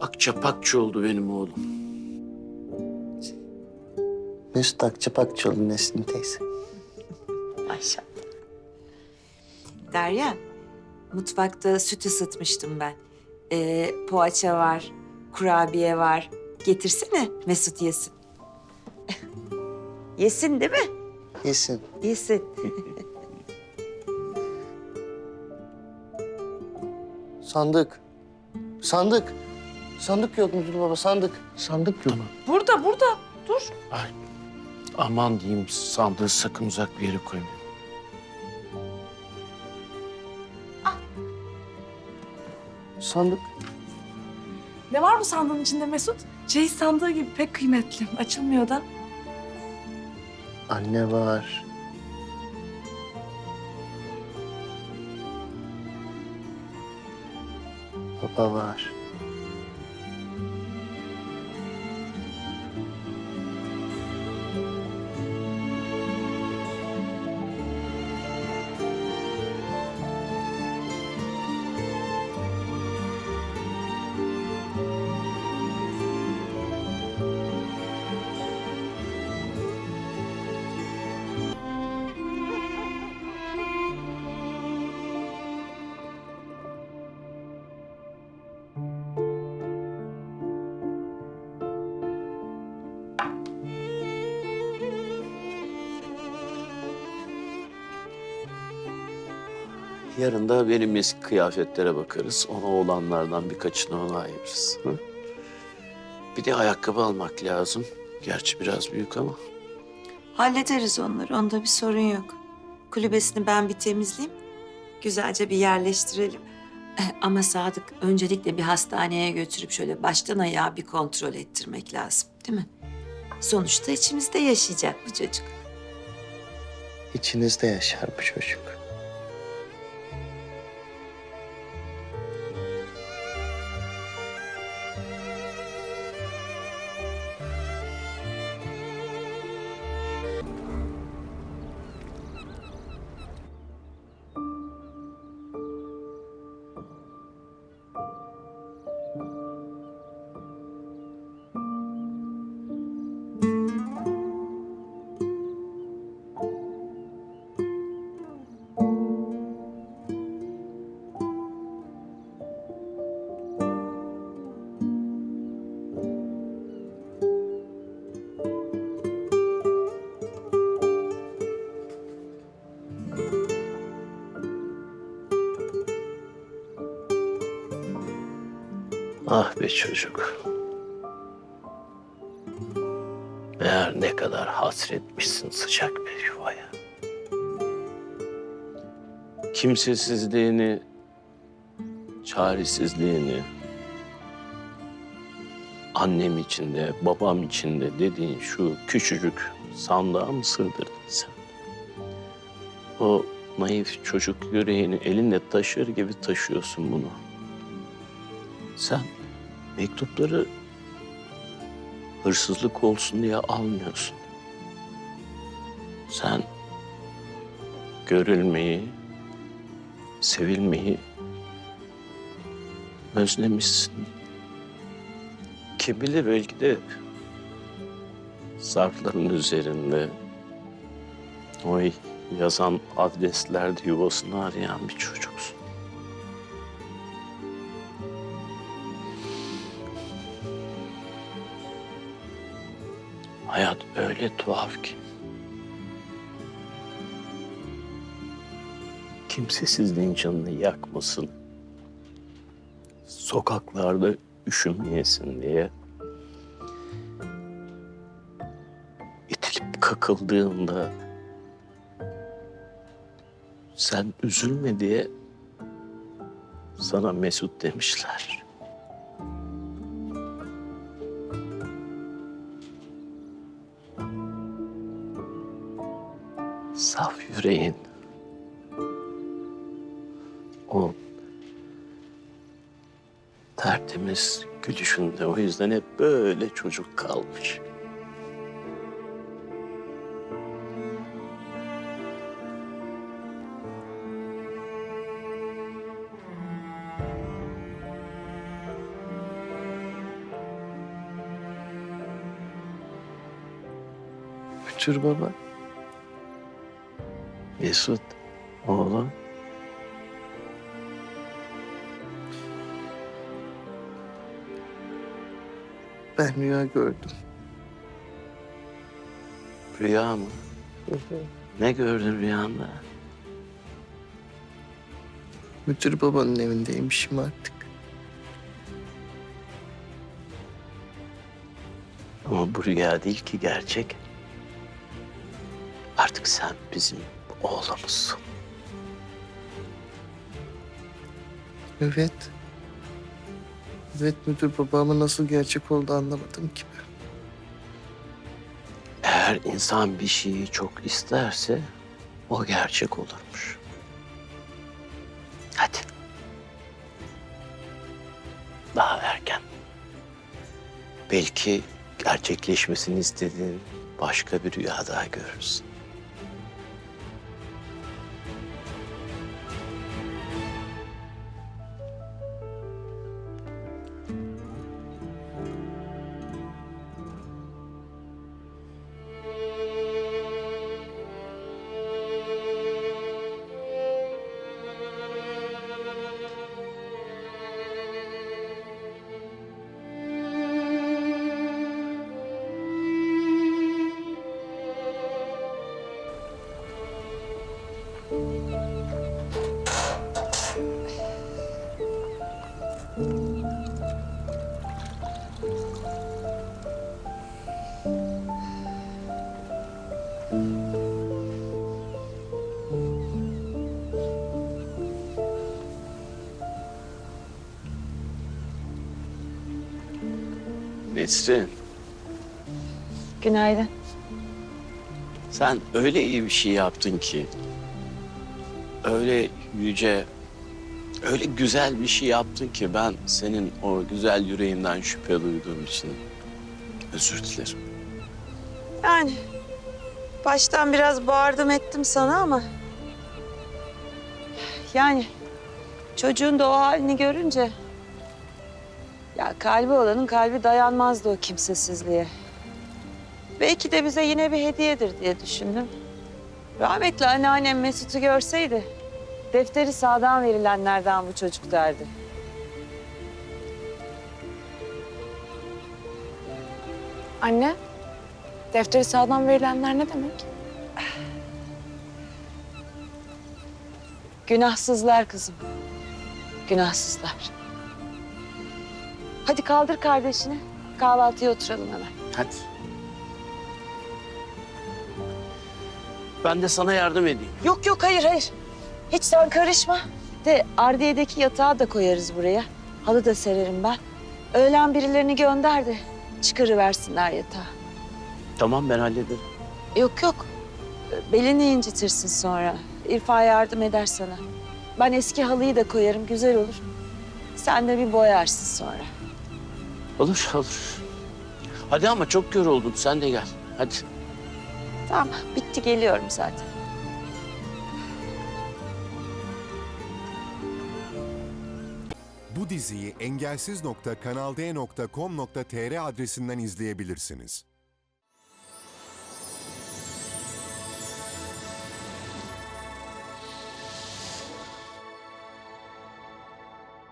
Akçapakçı oldu benim oğlum. Mesut Akçapakçıoğlu Nesrin teyze. Maşallah. Derya, mutfakta süt ısıtmıştım ben. Ee, poğaça var, kurabiye var. Getirsene Mesut yesin. yesin değil mi? Yesin. Yesin. Sandık. Sandık. Sandık yok Müdür Baba sandık. Sandık yok. Burada, burada. Dur. Ay, aman diyeyim sandığı sakın uzak bir yere koymayın. Sandık. Ne var bu sandığın içinde Mesut? Ceyiz sandığı gibi pek kıymetli. Açılmıyor da. Anne var. Baba var. Yarın da benim eski kıyafetlere bakarız. Ona olanlardan birkaçını ona ayırırız. Hı? Bir de ayakkabı almak lazım. Gerçi biraz büyük ama. Hallederiz onları. Onda bir sorun yok. Kulübesini ben bir temizleyeyim. Güzelce bir yerleştirelim. Ama Sadık öncelikle bir hastaneye götürüp şöyle baştan ayağa bir kontrol ettirmek lazım. Değil mi? Sonuçta içimizde yaşayacak bu çocuk. İçinizde yaşar bu çocuk. Ah be çocuk. Meğer ne kadar hasretmişsin sıcak bir yuvaya. Kimsesizliğini, çaresizliğini, annem içinde, babam içinde dediğin şu küçücük sandığa mı sığdırdın sen? O naif çocuk yüreğini elinde taşır gibi taşıyorsun bunu. Sen mektupları hırsızlık olsun diye almıyorsun. Sen görülmeyi, sevilmeyi özlemişsin. Kim bilir belki de zarfların üzerinde o yazan adreslerde yuvasını arayan bir çocuksun. Hayat öyle tuhaf ki. Kimsesizliğin canını yakmasın. Sokaklarda üşümeyesin diye. İtilip kakıldığında sen üzülme diye sana Mesut demişler. saf yüreğin o tertemiz gülüşünde o yüzden hep böyle çocuk kalmış. Bütür baba. Mesut, oğlum. Ben rüya gördüm. Rüya mı? Ne gördün rüyanda? Müdür babanın evindeymişim artık. Ama bu rüya değil ki gerçek. Artık sen bizim oğlumuzsun. Evet. Evet müdür baba ama nasıl gerçek oldu anlamadım ki ben. Eğer insan bir şeyi çok isterse o gerçek olurmuş. Hadi. Daha erken. Belki gerçekleşmesini istediğin başka bir rüya daha görürsün. Nesrin, Günaydın. sen öyle iyi bir şey yaptın ki. Öyle yüce, öyle güzel bir şey yaptın ki ben senin o güzel yüreğinden şüphe duyduğum için özür dilerim. Yani baştan biraz bağırdım ettim sana ama... Yani çocuğun da o halini görünce... Ya kalbi olanın kalbi dayanmazdı o kimsesizliğe. Belki de bize yine bir hediyedir diye düşündüm. Rahmetli anneannem Mesut'u görseydi... Defteri sağdan verilenlerden bu çocuk derdi. Anne, defteri sağdan verilenler ne demek? Günahsızlar kızım. Günahsızlar. Hadi kaldır kardeşini. Kahvaltıya oturalım hemen. Hadi. Ben de sana yardım edeyim. Yok yok hayır hayır. Hiç sen karışma. De Ardiye'deki yatağı da koyarız buraya. Halı da sererim ben. Öğlen birilerini gönder de çıkarıversinler yatağı. Tamam ben hallederim. Yok yok. Belini incitirsin sonra. İrfa yardım eder sana. Ben eski halıyı da koyarım güzel olur. Sen de bir boyarsın sonra. Olur olur. Hadi ama çok yoruldun sen de gel. Hadi. Tamam bitti geliyorum zaten. Bu diziyi engelsiz.kanalde.com.tr adresinden izleyebilirsiniz.